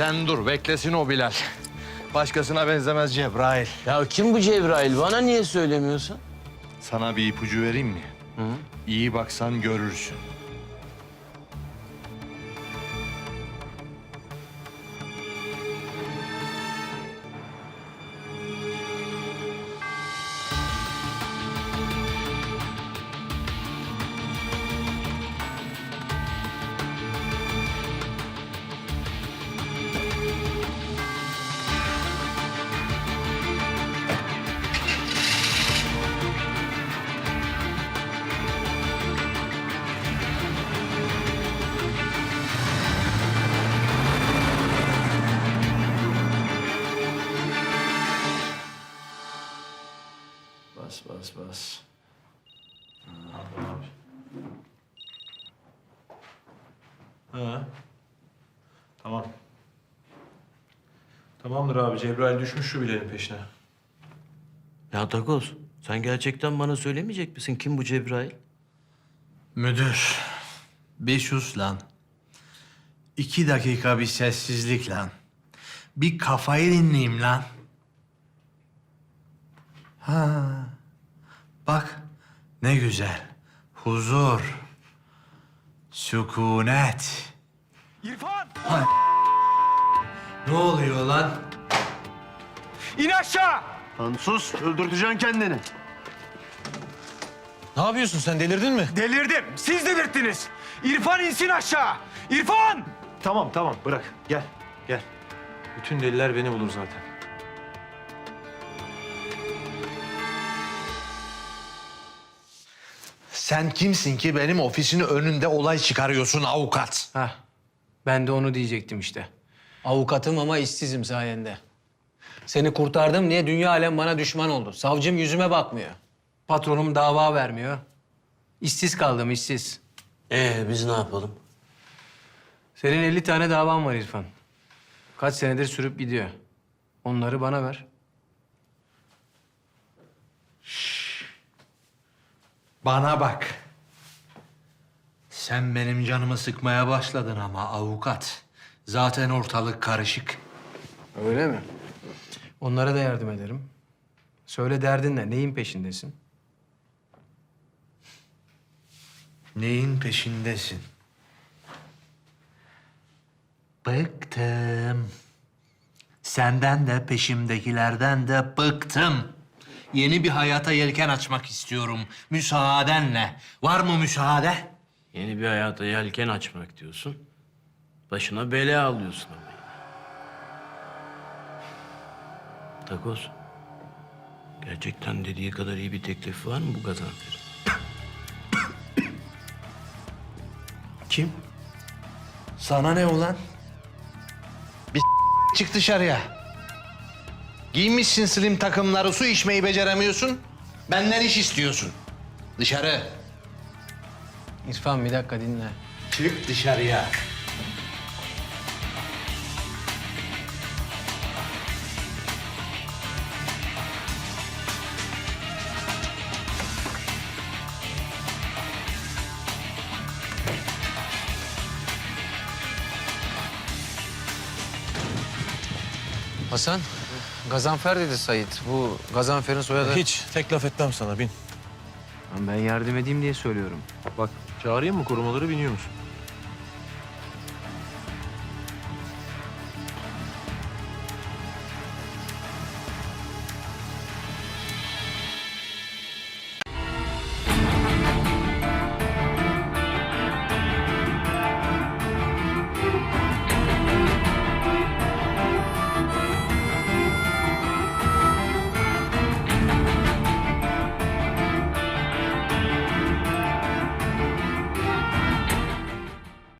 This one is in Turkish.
Sen dur beklesin o Bilal. Başkasına benzemez Cebrail. Ya kim bu Cebrail? Bana niye söylemiyorsun? Sana bir ipucu vereyim mi? Hı? İyi baksan görürsün. Bas bas bas. Ha. Tamam. Tamamdır abi. Cebrail düşmüş şu bilenin peşine. Ya Takoz, sen gerçekten bana söylemeyecek misin kim bu Cebrail? Müdür, bir sus lan. İki dakika bir sessizlik lan. Bir kafayı dinleyeyim lan. Ha, bak ne güzel. Huzur, sükunet. İrfan! Ne oluyor lan? İn aşağı! Lan sus, öldürteceksin kendini. Ne yapıyorsun sen? Delirdin mi? Delirdim. Siz delirttiniz. İrfan insin aşağı. İrfan! Tamam tamam bırak. Gel. Gel. Bütün deliler beni bulur zaten. Sen kimsin ki benim ofisinin önünde olay çıkarıyorsun avukat? Heh, ben de onu diyecektim işte. Avukatım ama işsizim sayende. Seni kurtardım diye dünya alem bana düşman oldu. Savcım yüzüme bakmıyor. Patronum dava vermiyor. İşsiz kaldım, işsiz. Ee biz ne yapalım? Senin 50 tane davan var İrfan. Kaç senedir sürüp gidiyor. Onları bana ver. Bana bak. Sen benim canımı sıkmaya başladın ama avukat. Zaten ortalık karışık. Öyle mi? Onlara da yardım ederim. Söyle derdin ne? Neyin peşindesin? Neyin peşindesin? Bıktım. Senden de peşimdekilerden de bıktım. Yeni bir hayata yelken açmak istiyorum. Müsaadenle. Var mı müsaade? Yeni bir hayata yelken açmak diyorsun. Başına bela alıyorsun ama. Takoz, gerçekten dediği kadar iyi bir teklif var mı bu Gazanfer'in? Kim? Sana ne ulan? Bir çık dışarıya. Giymişsin slim takımları, su içmeyi beceremiyorsun. Benden iş istiyorsun. Dışarı. İrfan bir dakika dinle. Çık dışarıya. Hasan, Gazanfer dedi Sait. Bu Gazanfer'in soyadı... Hiç tek laf etmem sana bin. Lan Ben yardım edeyim diye söylüyorum. Bak çağırayım mı korumaları biniyor musun?